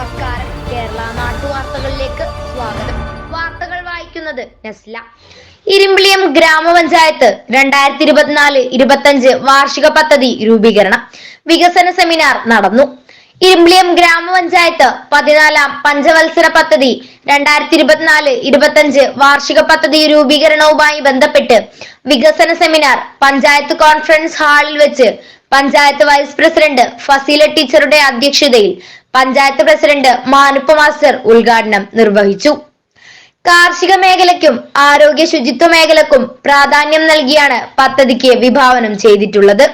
നമസ്കാരം. കേരള നാട്ടുവാർത്തകളിലേക്ക് സ്വാഗതം. വാർത്തകൾ വായിക്കുന്നത് നസ്ല. ഇരുമ്പിളിയം ഗ്രാമപഞ്ചായത്ത് രണ്ടായിരത്തി ഇരുപത്തിനാല് ഇരുപത്തഞ്ച് വാർഷിക പദ്ധതി രൂപീകരണം. വികസന സെമിനാർ നടന്നു. ഇരുമ്പിളിയം ഗ്രാമപഞ്ചായത്ത് പതിനാലാം പഞ്ചവത്സര പദ്ധതി രണ്ടായിരത്തി ഇരുപത്തിനാല് ഇരുപത്തഞ്ച് വാർഷിക പദ്ധതി രൂപീകരണവുമായി ബന്ധപ്പെട്ട് വികസന സെമിനാർ പഞ്ചായത്ത് കോൺഫറൻസ് ഹാളിൽ വെച്ച് പഞ്ചായത്ത് വൈസ് പ്രസിഡന്റ് ഫസീല ടീച്ചറുടെ അധ്യക്ഷതയിൽ പഞ്ചായത്ത് പ്രസിഡന്റ് മാനുപ്പ മാസ്റ്റർ ഉദ്ഘാടനം നിർവഹിച്ചു. കാർഷിക മേഖലയ്ക്കും ആരോഗ്യ ശുചിത്വ മേഖലക്കും പ്രാധാന്യം നൽകിയാണ് പദ്ധതിക്ക് വിഭാവനം ചെയ്തിട്ടുള്ളത്.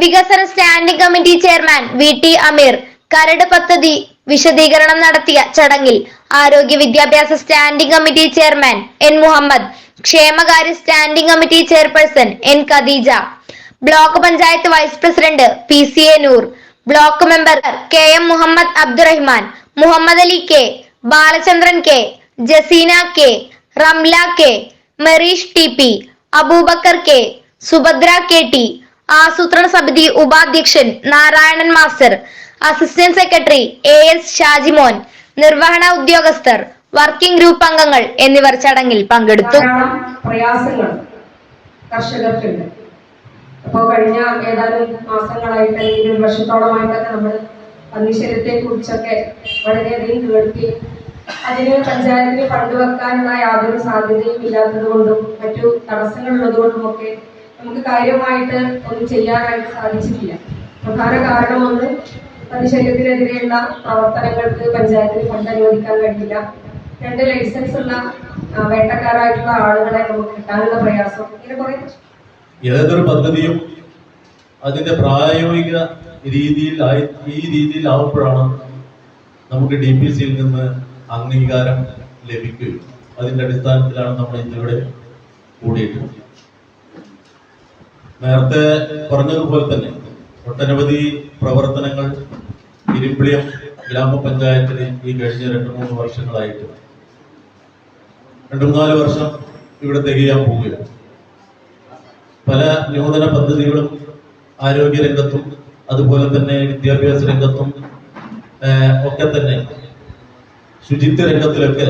വികസന standing committee chairman V T Ameer കരട് പദ്ധതി വിശദീകരണം നടത്തിയ ചടങ്ങിൽ ആരോഗ്യ വിദ്യാഭ്യാസ standing committee chairman N Muhammad ക്ഷേമകാര്യ standing committee chairperson N Khadeeja block panchayat vice president P C A Noor block member K M Muhammad Abdurahman Muhammad Ali K Balachandran K Jaseena K Ramla K Merish T P Aboobacker K Subhadra K T ആസൂത്രണ സമിതി ഉപാധ്യക്ഷൻ Narayanan master assistant secretary A S Shajimon നിർവഹണ ഉദ്യോഗസ്ഥർ working group അംഗങ്ങൾ എന്നിവർ ചടങ്ങിൽ പങ്കെടുത്തു. പ്രയാസങ്ങൾ കർഷകർക്കുണ്ട്. അപ്പോൾ കഴിഞ്ഞ ഏതാനും മാസങ്ങളായിട്ട് അല്ലെങ്കിൽ ഒരു വർഷത്തോളമായിട്ടൊക്കെ നമ്മൾ പന്നിശ്വരത്തെ കുറിച്ചൊക്കെ വളരെയധികം കേൾക്കി. അതിന് പഞ്ചായത്തിന് ഫണ്ട് വെക്കാനുള്ള യാതൊരു സാധ്യതയും ഇല്ലാത്തത് കൊണ്ടും മറ്റു തടസ്സങ്ങളുള്ളത് കൊണ്ടുമൊക്കെ നമുക്ക് കാര്യമായിട്ട് ഒന്നും ചെയ്യാനായിട്ട് സാധിച്ചിട്ടില്ല. പ്രധാന കാരണം ഒന്ന് പ്രതിഷേധത്തിനെതിരെയുള്ള പ്രവർത്തനങ്ങൾക്ക് പഞ്ചായത്തിന് ഫണ്ട് അനുവദിക്കാൻ കഴിയില്ല രണ്ട് ലൈസൻസ് ഉള്ള വേട്ടക്കാരായിട്ടുള്ള ആളുകളെ നമുക്ക് കിട്ടാനുള്ള പ്രയാസം. ഇങ്ങനെ കുറെ ഏതൊരു പദ്ധതിയും അതിന്റെ പ്രായോഗിക രീതിയിൽ ഈ രീതിയിൽ ആവുമ്പോഴാണ് നമുക്ക് ഡി പി സിയിൽ നിന്ന് അംഗീകാരം ലഭിക്കുകയും അതിന്റെ അടിസ്ഥാനത്തിലാണ് നമ്മൾ ഇന്നിവിടെ കൂടിയിട്ടുള്ളത്. നേരത്തെ പറഞ്ഞതുപോലെ തന്നെ ഒട്ടനവധി പ്രവർത്തനങ്ങൾ ഇരുമ്പിളിയം ഗ്രാമപഞ്ചായത്തിന് ഈ കഴിഞ്ഞ രണ്ട് മൂന്ന് വർഷങ്ങളായിട്ട്. രണ്ടു നാല് വർഷം ഇവിടെ തികയാൻ പോവുകയാണ്. പല നൂതന പദ്ധതികളും ആരോഗ്യ രംഗത്തും അതുപോലെ തന്നെ വിദ്യാഭ്യാസ രംഗത്തും ഒക്കെ തന്നെ ശുചിത്വ രംഗത്തിലൊക്കെ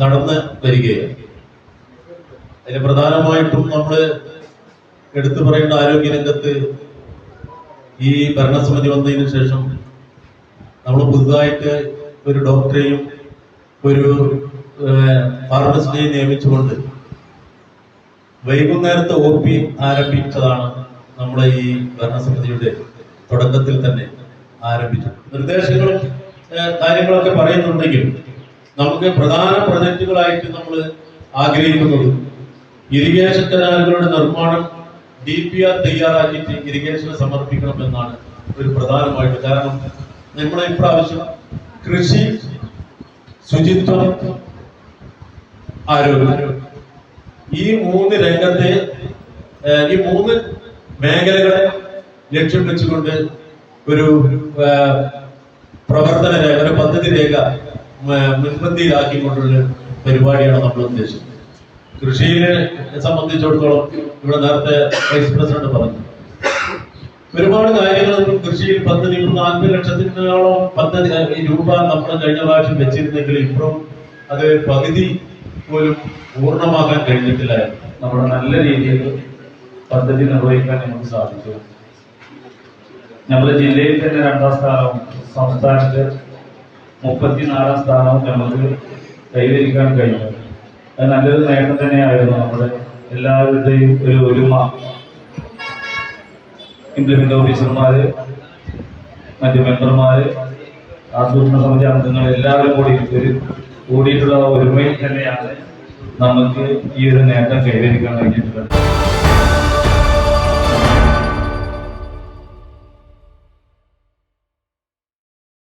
നടന്ന് വരികയാണ്. അതിന് പ്രധാനമായിട്ടും നമ്മൾ എടുത്തു പറയേണ്ട ആരോഗ്യ രംഗത്ത് ഈ ഭരണസമിതി വന്നതിന് ശേഷം നമ്മൾ പുതുതായിട്ട് ഒരു ഡോക്ടറെയും ഒരു ഫാർമസിനെയും നിയമിച്ചുകൊണ്ട് വൈകുന്നേരത്തെ ഒ പി ആരംഭിച്ചതാണ് നമ്മുടെ ഈ ഭരണസമിതിയുടെ തുടക്കത്തിൽ തന്നെ ആരംഭിച്ചത്. നിർദ്ദേശങ്ങളും കാര്യങ്ങളൊക്കെ പറയുന്നുണ്ടെങ്കിൽ നമുക്ക് പ്രധാന പ്രൊജക്ടുകളായിട്ട് നമ്മൾ ആഗ്രഹിക്കുന്നത് ഇറിഗേഷൻ കനാലുകളുടെ നിർമ്മാണം ഡി പി ആർ തയ്യാറാക്കിയിട്ട് ഇറിഗേഷന് സമർപ്പിക്കണമെന്നാണ് ഒരു പ്രധാനമായിട്ട് കാരണം. നമ്മുടെ ഇപ്രാവശ്യം കൃഷി ശുചിത്വം ആരോഗ്യം. ഈ മൂന്ന് രംഗത്തെ ഈ മൂന്ന് മേഖലകളെ ലക്ഷ്യം വെച്ചുകൊണ്ട് ഒരു പ്രവർത്തന രേഖ ഒരു പദ്ധതി രേഖ മുൻപന്തിയിലാക്കിക്കൊണ്ടുള്ള പരിപാടിയാണ് നമ്മൾ ഉദ്ദേശിച്ചത് കൃഷിയെ സംബന്ധിച്ചിടത്തോളം ഇവിടെ നേരത്തെ വൈസ് പ്രസിഡന്റ് പറഞ്ഞു. ഒരുപാട് കാര്യങ്ങൾ കൃഷിയിൽ പദ്ധതി ഇപ്പൊ നാൽപ്പത് ലക്ഷത്തിനോളം പദ്ധതി രൂപ നമ്മൾ കഴിഞ്ഞ പ്രാവശ്യം വെച്ചിരുന്നെങ്കിൽ ഇപ്പോഴും അത് പകുതി പോലും പൂർണമാക്കാൻ കഴിഞ്ഞിട്ടില്ലായിരുന്നു നമ്മുടെ നല്ല രീതിയിൽ പദ്ധതി നിർവഹിക്കാൻ നമുക്ക് സാധിച്ചു. നമ്മുടെ ജില്ലയിൽ തന്നെ രണ്ടാം സ്ഥാനവും സംസ്ഥാനത്ത് മുപ്പത്തിനാലാം സ്ഥാനവും നമുക്ക് കൈവരിക്കാൻ കഴിഞ്ഞു. അത് നല്ലൊരു നേട്ടം തന്നെയായിരുന്നു നമ്മുടെ എല്ലാവരുടെയും ഒരു ഒരുമ. ഇംപ്ലിമെന്റ് ഓഫീസർമാര് മറ്റ് മെമ്പർമാര് ആസൂത്രണ സമിതി അംഗങ്ങൾ എല്ലാവരും കൂടി ഒരു കൂടിയിട്ടുള്ള ഒരുമയിൽ തന്നെയാണ് നമുക്ക് ഈ ഒരു നേട്ടം കൈവരിക്കാൻ കഴിഞ്ഞിട്ടുള്ളത്.